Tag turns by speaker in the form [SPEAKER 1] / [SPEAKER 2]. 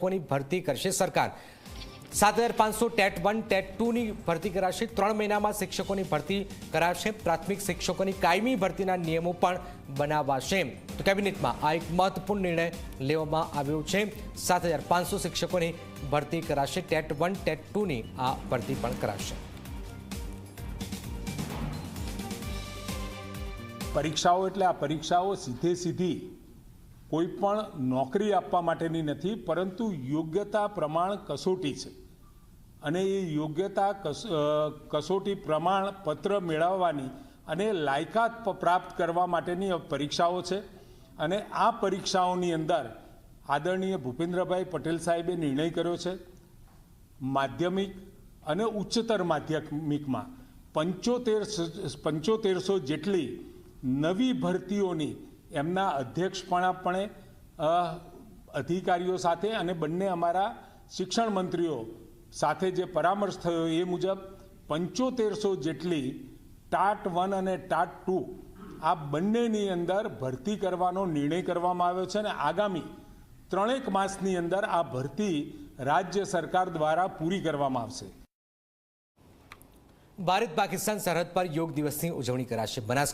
[SPEAKER 1] લોકોની ભરતી કરશે સરકાર. સાત હજાર પાંચસો ટેટ વન, ટેટ ટુની ભરતી કરાશે. ત્રણ મહિનામાં શિક્ષકોની ભરતી કરાશે. પ્રાથમિક શિક્ષકોની કાયમી ભરતીના નિયમો પણ બનાવાશે. તો કેબિનેટમાં આ એક મહત્વપૂર્ણ નિર્ણય લેવામાં આવ્યો છે. સાત હજાર પાંચસો શિક્ષકોની ભરતી કરાશે. ટેટ વન, ટેટ ટુની આ ભરતી પણ કરાશે.
[SPEAKER 2] પરીક્ષાઓ એટલે આ પરીક્ષાઓ સીધે સીધી કોઈ પણ નોકરી આપવા માટેની નથી, પરંતુ યોગ્યતા પ્રમાણ કસોટી છે. અને એ યોગ્યતા કસોટી પ્રમાણ પત્ર મેળવવાની અને લાયકાત પ્રાપ્ત કરવા માટેની પરીક્ષાઓ છે. અને આ પરીક્ષાઓની અંદર આદરણીય ભૂપેન્દ્રભાઈ પટેલ સાહેબે નિર્ણય કર્યો છે, માધ્યમિક અને ઉચ્ચતર માધ્યમિકમાં પંચોતેર પંચોતેરસો જેટલી નવી ભરતીઓની એમના અધ્યક્ષપણાપણે પણ અધિકારીઓ સાથે અને બંને અમારા શિક્ષણ મંત્રીઓ સાથે જે પરામર્શ થયો એ મુજબ પંચોતેરસો જેટલી ટાટ વન અને ટાટ ટુ આ બંનેની અંદર ભરતી કરવાનો નિર્ણય કરવામાં આવ્યો છે અને આગામી ત્રણેક માસની અંદર આ ભરતી રાજ્ય સરકાર દ્વારા પૂરી કરવામાં આવશે.
[SPEAKER 1] ભારત પાકિસ્તાન સરહદ પર યોગ દિવસની ઉજવણી કરાશે. બનાસ